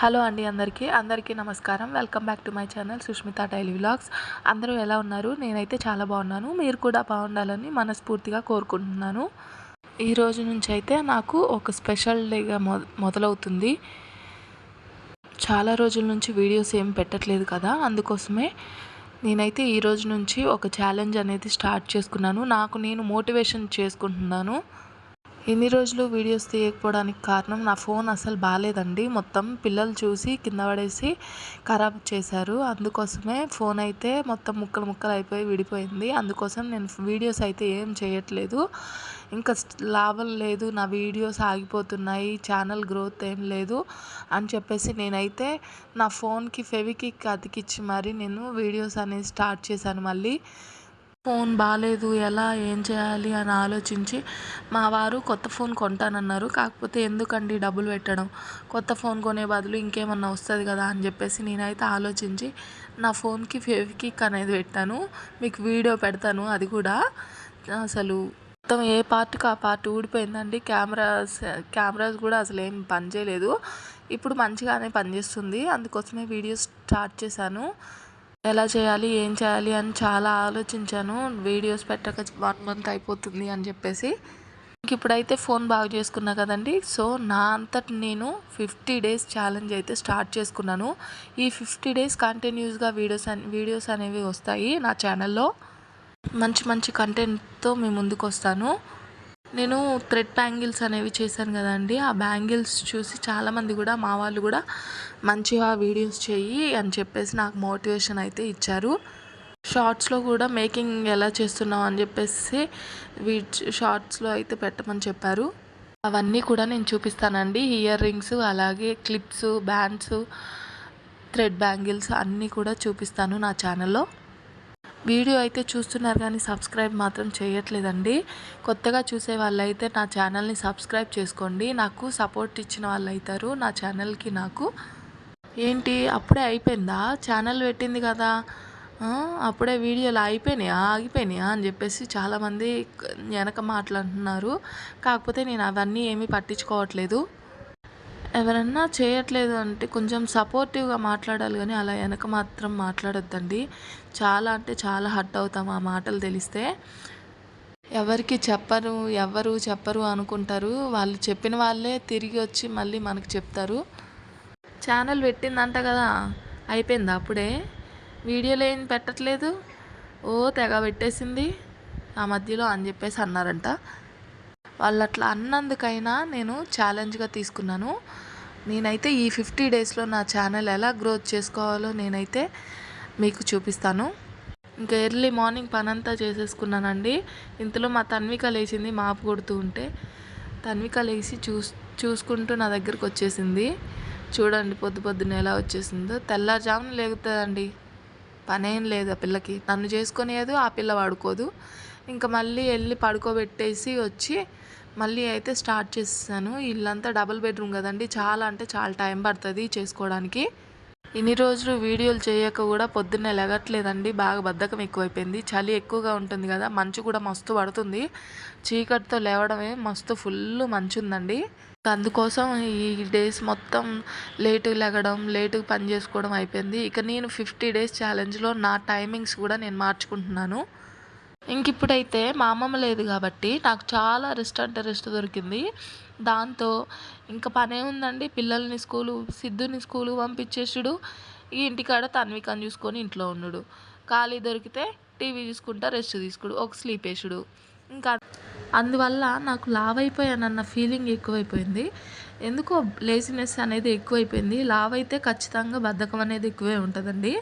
Hello అండి అందరికీ. అందరికీ నమస్కారం. Welcome back to my channel Sushmita daily vlogs. అందరూ ఎలా ఉన్నారు? నేనైతే చాలా బాగున్నాను. మీరు కూడా బాగుండాలని మనస్ఫూర్తిగా కోరుకుంటున్నాను. ఈ రోజు నుంచి అయితే నాకు ఒక స్పెషల్ డేగా మొ మొదలవుతుంది. చాలా రోజుల నుంచి వీడియోస్ ఏం పెట్టట్లేదు కదా. అందుకోసమే నేనైతే ఈ రోజు నుంచి ఒక ఛాలెంజ్ అనేది స్టార్ట్ చేసుకున్నాను. నాకు నేను మోటివేషన్ చేసుకుంటున్నాను. ఎన్ని రోజులు వీడియోస్ తీయకపోవడానికి కారణం నా ఫోన్ అసలు బాగాలేదండి. మొత్తం పిల్లలు చూసి కింద పడేసి ఖరాబ్ చేశారు. అందుకోసమే ఫోన్ అయితే మొత్తం ముక్కలు ముక్కలు అయిపోయి విడిపోయింది. అందుకోసం నేను వీడియోస్ అయితే ఏం చేయట్లేదు. ఇంకా లాభం లేదు నా వీడియోస్ ఆగిపోతున్నాయి ఛానల్ గ్రోత్ ఏం లేదు అని చెప్పేసి నేనైతే నా ఫోన్కి ఫెవికిక్ అతికిచ్చి మరి నేను వీడియోస్ అనేది స్టార్ట్ చేశాను మళ్ళీ. ఫోన్ బాగాలేదు ఎలా ఏం చేయాలి అని ఆలోచించి మా వారు కొత్త ఫోన్ కొంటానన్నారు. కాకపోతే ఎందుకండి డబ్బులు పెట్టడం? కొత్త ఫోన్ కొనే బదులు ఇంకేమన్నా వస్తుంది కదా అని చెప్పేసి నేనైతే ఆలోచించి నా ఫోన్కి ఫెవికిక్ అనేది పెట్టాను. మీకు వీడియో పెడతాను అది కూడా. అసలు మొత్తం ఏ పార్ట్కి ఆ పార్ట్ ఊడిపోయిందండి. కెమెరాస్ కెమెరాస్ కూడా అసలు ఏం పనిచేయలేదు. ఇప్పుడు మంచిగానే పనిచేస్తుంది. అందుకోసమే వీడియో స్టార్ట్ చేశాను. ఎలా చేయాలి ఏం చేయాలి అని చాలా ఆలోచించాను. వీడియోస్ పెట్టక వన్ మంత్ అయిపోతుంది అని చెప్పేసి. ఇప్పుడైతే ఫోన్ బాగా చేసుకున్నా కదండి. సో నా అంతటి నేను ఫిఫ్టీ డేస్ ఛాలెంజ్ అయితే స్టార్ట్ చేసుకున్నాను. ఈ ఫిఫ్టీ డేస్ కంటిన్యూస్గా వీడియోస్ వీడియోస్ అనేవి వస్తాయి నా ఛానల్లో. మంచి మంచి కంటెంట్తో మేము ముందుకు వస్తాను. నేను థ్రెడ్ బ్యాంగిల్స్ అనేవి చేశాను కదండి. ఆ బ్యాంగిల్స్ చూసి చాలామంది కూడా మా వాళ్ళు కూడా మంచిగా వీడియోస్ చేయి అని చెప్పేసి నాకు మోటివేషన్ అయితే ఇచ్చారు. షార్ట్స్లో కూడా మేకింగ్ ఎలా చేస్తున్నావు అని చెప్పేసి వీ షార్ట్స్లో అయితే పెట్టమని చెప్పారు. అవన్నీ కూడా నేను చూపిస్తానండి. ఇయర్ రింగ్స్ అలాగే క్లిప్స్ బ్యాండ్స్ థ్రెడ్ బ్యాంగిల్స్ అన్నీ కూడా చూపిస్తాను నా ఛానల్లో వీడియో అయితే చూస్తున్నారు కానీ సబ్స్క్రైబ్ మాత్రం చేయట్లేదండి. కొత్తగా చూసే వాళ్ళైతే నా ఛానల్ని సబ్స్క్రైబ్ చేసుకోండి. నాకు సపోర్ట్ ఇచ్చిన వాళ్ళు అవుతారు నా ఛానల్కి నాకు. ఏంటి? అప్పుడే అయిపోయిందా? ఛానల్ పెట్టింది కదా. అప్పుడే వీడియోలు అయిపోయినాయా? ఆగిపోయినాయా? అని చెప్పేసి చాలామంది వెనక మాట్లాడుతున్నారు కాకపోతే నేను అవన్నీ ఏమీ పట్టించుకోవట్లేదు. ఎవరన్నా చేయట్లేదు అంటే కొంచెం సపోర్టివ్గా మాట్లాడాలి కానీ అలా వెనక మాత్రం మాట్లాడొద్దండి. చాలా అంటే చాలా హర్ట్ అవుతాం ఆ మాటలు తెలిస్తే. ఎవరికి చెప్పరు ఎవరు చెప్పరు అనుకుంటారు. వాళ్ళు చెప్పిన వాళ్ళే తిరిగి వచ్చి మళ్ళీ మనకు చెప్తారు. ఛానల్ పెట్టిందంట కదా అయిపోయింది అప్పుడే? వీడియోలు ఏం పెట్టట్లేదు? ఓ తెగ పెట్టేసింది. ఆ మధ్యలో అని చెప్పేసి అన్నారంట. వాళ్ళు అట్లా అన్నందుకైనా నేను ఛాలెంజ్గా తీసుకున్నాను. నేనైతే ఈ ఫిఫ్టీ డేస్లో నా ఛానల్ ఎలా గ్రోత్ చేసుకోవాలో నేనైతే మీకు చూపిస్తాను. ఇంకా ఎర్లీ మార్నింగ్ పనంతా చేసేసుకున్నానండి. ఇంతలో మా తన్విక లేచింది మాపు కొడుతూ ఉంటే. తన్విక లేచి చూస్ చూసుకుంటూ నా దగ్గరకు వచ్చేసింది. చూడండి పొద్దు పొద్దున్న ఎలా వచ్చేసిందో. తెల్లారుజామున లేగుతుందండి. పనేం లేదు ఆ పిల్లకి. నన్ను చేసుకునేది ఆ పిల్ల వాడుకోదు. ఇంకా మళ్ళీ వెళ్ళి పడుకోబెట్టేసి వచ్చి మళ్ళీ అయితే స్టార్ట్ చేసేసాను. ఇల్లంతా డబుల్ బెడ్రూమ్ కదండి. చాలా అంటే చాలా టైం పడుతుంది చేసుకోవడానికి. ఇన్ని రోజులు వీడియోలు చేయక కూడా పొద్దున్నే లెగట్లేదండి బాగా బద్ధకం ఎక్కువైపోయింది. చలి ఎక్కువగా ఉంటుంది కదా మంచు కూడా మస్తు పడుతుంది. చీకటితో లేవడమే మస్తు ఫుల్ మంచు ఉందండి. అందుకోసం ఈ డేస్ మొత్తం లేటుగా లెగడం లేటుగా పని చేసుకోవడం అయిపోయింది. ఇక నేను ఫిఫ్టీ డేస్ ఛాలెంజ్లో నా టైమింగ్స్ కూడా నేను మార్చుకుంటున్నాను. ఇంక ఇప్పుడైతే మా అమ్మమ్మ లేదు కాబట్టి నాకు చాలా రెస్ట్ అంటే రెస్ట్ దొరికింది. దాంతో ఇంకా పనే ఉందండి. పిల్లల్ని స్కూలు సిద్ధుని స్కూలు పంపించేసుడు. ఈ ఇంటికాడ తన్వికని చూసుకొని ఇంట్లో ఉండు ఖాళీ దొరికితే టీవీ చూసుకుంటా రెస్ట్ తీసుకుడు. ఒక స్లీప్ వేసుడు. ఇంకా అందువల్ల నాకు లావ్ అయిపోయానన్న ఫీలింగ్ ఎక్కువైపోయింది. ఎందుకో లేజినెస్ అనేది ఎక్కువైపోయింది. లావ్ అయితే ఖచ్చితంగా బద్ధకం అనేది ఎక్కువే ఉంటుందండి.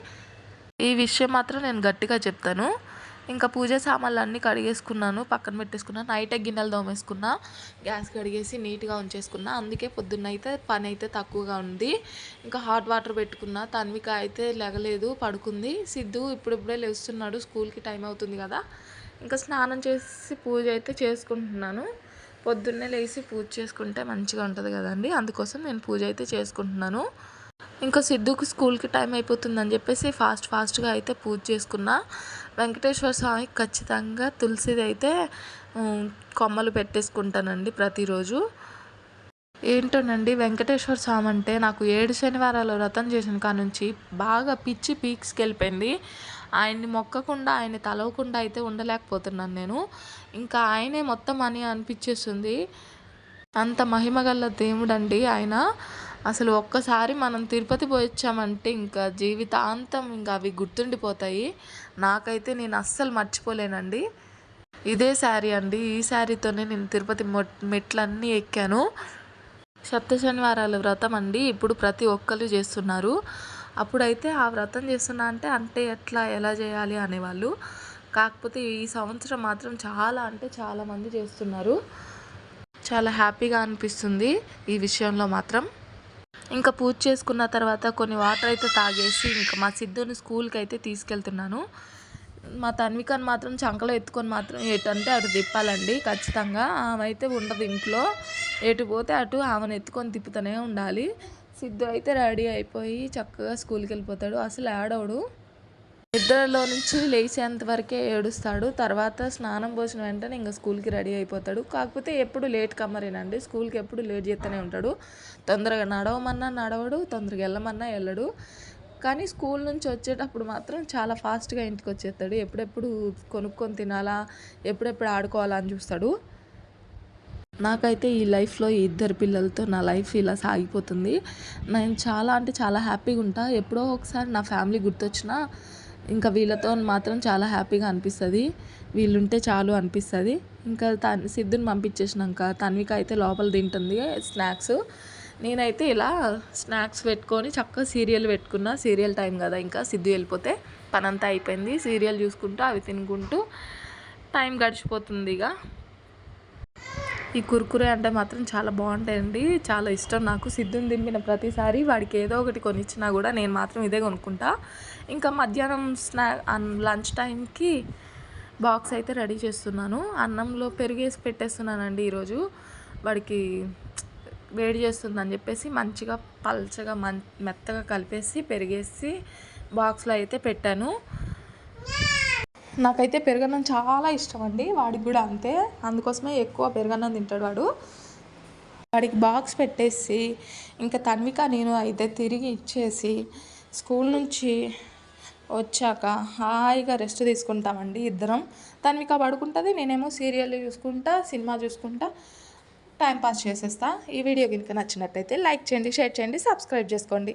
ఈ విషయం మాత్రం నేను గట్టిగా చెప్తాను. ఇంకా పూజ సామాన్లు అన్నీ కడిగేసుకున్నాను పక్కన పెట్టేసుకున్నాను నైట్ గిన్నెలు దోమేసుకున్నా గ్యాస్ కడిగేసి నీట్గా ఉంచేసుకున్నా. అందుకే పొద్దున్న అయితే పని అయితే తక్కువగా ఉంది. ఇంకా హాట్ వాటర్ పెట్టుకున్నా. తన్విక అయితే లెగలేదు పడుకుంది. సిద్ధు ఇప్పుడిప్పుడే లేస్తున్నాడు స్కూల్కి టైం అవుతుంది కదా. ఇంకా స్నానం చేసి పూజ అయితే చేసుకుంటున్నాను. పొద్దున్నే లేచి పూజ చేసుకుంటే మంచిగా ఉంటుంది కదండి. అందుకోసం నేను పూజ అయితే చేసుకుంటున్నాను. ఇంకా సిద్ధుకు స్కూల్కి టైం అయిపోతుందని చెప్పేసి ఫాస్ట్ ఫాస్ట్గా అయితే పూజ చేసుకున్నా. వెంకటేశ్వర స్వామికి ఖచ్చితంగా తులసిది అయితే కొమ్మలు పెట్టేసుకుంటానండి ప్రతిరోజు. ఏంటోనండి వెంకటేశ్వర స్వామి అంటే నాకు ఏడు శనివారాలు వ్రతం చేసిన కాడ నుంచి బాగా పిచ్చి పీక్స్కి వెళ్ళిపోయింది. ఆయన్ని మొక్కకుండా ఆయన్ని తలవకుండా అయితే ఉండలేకపోతున్నాను నేను. ఇంకా ఆయనే మొత్తం అని అనిపించేస్తుంది. అంత మహిమగల దేవుడండి ఆయన. అసలు ఒక్కసారి మనం తిరుపతి పోయి వచ్చామంటే ఇంకా జీవితాంతం ఇంకా అవి గుర్తుండిపోతాయి. నాకైతే నేను అస్సలు మర్చిపోలేనండి. ఇదే శారీ అండి. ఈ శారీతోనే నేను తిరుపతి మెట్లన్నీ ఎక్కాను. సప్త శనివారాల వ్రతం అండి. ఇప్పుడు ప్రతి ఒక్కరు చేస్తున్నారు. అప్పుడైతే ఆ వ్రతం చేస్తున్నా అంటే అంటే ఎట్లా ఎలా చేయాలి అనేవాళ్ళు. కాకపోతే ఈ సంవత్సరం మాత్రం చాలా అంటే చాలామంది చేస్తున్నారు. చాలా హ్యాపీగా అనిపిస్తుంది ఈ విషయంలో మాత్రం. ఇంకా పూజ చేసుకున్న తర్వాత కొన్ని వాటర్ అయితే తాగేసి ఇంకా మా సిద్ధుని స్కూల్కి అయితే తీసుకెళ్తున్నాను. మా తన్వికని మాత్రం చంకలో ఎత్తుకొని మాత్రం ఎటంటే అటు తిప్పాలండి ఖచ్చితంగా. ఆమె అయితే ఉండదు ఇంట్లో. ఎటు పోతే అటు ఆమెను ఎత్తుకొని తిప్పుతూనే ఉండాలి. సిద్ధు అయితే రెడీ అయిపోయి చక్కగా స్కూల్కి వెళ్ళిపోతాడు. అసలు ఆడవడు నిద్రలో నుంచి లేచేంత వరకే ఏడుస్తాడు. తర్వాత స్నానం పోసిన వెంటనే ఇంకా స్కూల్కి రెడీ అయిపోతాడు. కాకపోతే ఎప్పుడు లేట్ కమ్మరేనండి. స్కూల్కి ఎప్పుడు లేట్ చేస్తూనే ఉంటాడు. తొందరగా నడవమన్నా నడవడు తొందరగా వెళ్ళమన్నా వెళ్ళడు. కానీ స్కూల్ నుంచి వచ్చేటప్పుడు మాత్రం చాలా ఫాస్ట్గా ఇంటికి వచ్చేస్తాడు. ఎప్పుడెప్పుడు కొనుక్కొని తినాలా ఎప్పుడెప్పుడు ఆడుకోవాలా అని చూస్తాడు. నాకైతే ఈ లైఫ్లో ఈ ఇద్దరు పిల్లలతో నా లైఫ్ ఇలా సాగిపోతుంది. నేను చాలా అంటే చాలా హ్యాపీగా ఉంటా. ఎప్పుడో ఒకసారి నా ఫ్యామిలీ గుర్తొచ్చినా ఇంకా వీళ్ళతో మాత్రం చాలా హ్యాపీగా అనిపిస్తుంది. వీళ్ళుంటే చాలు అనిపిస్తుంది. ఇంకా తన్ సిద్ధుని పంపించేసినాక తన్విక అయితే లోపల తింటుంది స్నాక్స్. నేనైతే ఇలా స్నాక్స్ పెట్టుకొని చక్కగా సీరియల్ పెట్టుకున్నా. సీరియల్ టైం కదా ఇంకా సిద్ధు వెళ్ళిపోతే పనంతా అయిపోయింది. సీరియల్ చూసుకుంటూ అవి తినుకుంటూ టైం గడిచిపోతుంది ఇక. ఈ కుర్కురే అంటే మాత్రం చాలా బాగుంటాయండి. చాలా ఇష్టం నాకు. సిద్ధుని దింపిన ప్రతిసారి వాడికి ఏదో ఒకటి కొనిచ్చినా కూడా నేను మాత్రం ఇదే కొనుక్కుంటా. ఇంకా మధ్యాహ్నం స్నా లంచ్ టైంకి బాక్స్ అయితే రెడీ చేస్తున్నాను. అన్నంలో పెరిగేసి పెట్టేస్తున్నానండి ఈరోజు. వాడికి వేడి చేస్తుందని చెప్పేసి మంచిగా పల్చగా మం మెత్తగా కలిపేసి పెరిగేసి బాక్స్లో అయితే పెట్టాను. నాకైతే పెరుగన్నం చాలా ఇష్టం అండి వాడికి కూడా అంతే. అందుకోసమే ఎక్కువ పెరుగన్నం తింటాడు వాడు. వాడికి బాక్స్ పెట్టేసి ఇంకా తన్విక నేను అయితే తిరిగి ఇచ్చేసి స్కూల్ నుంచి వచ్చాక హాయిగా రెస్ట్ తీసుకుంటామండి ఇద్దరం. తన్విక పడుకుంటుంది నేనేమో సీరియల్ చూసుకుంటా సినిమా చూసుకుంటా టైం పాస్ చేసేస్తా. ఈ వీడియో కనుక నచ్చినట్టయితే లైక్ చేయండి షేర్ చేయండి సబ్స్క్రైబ్ చేసుకోండి.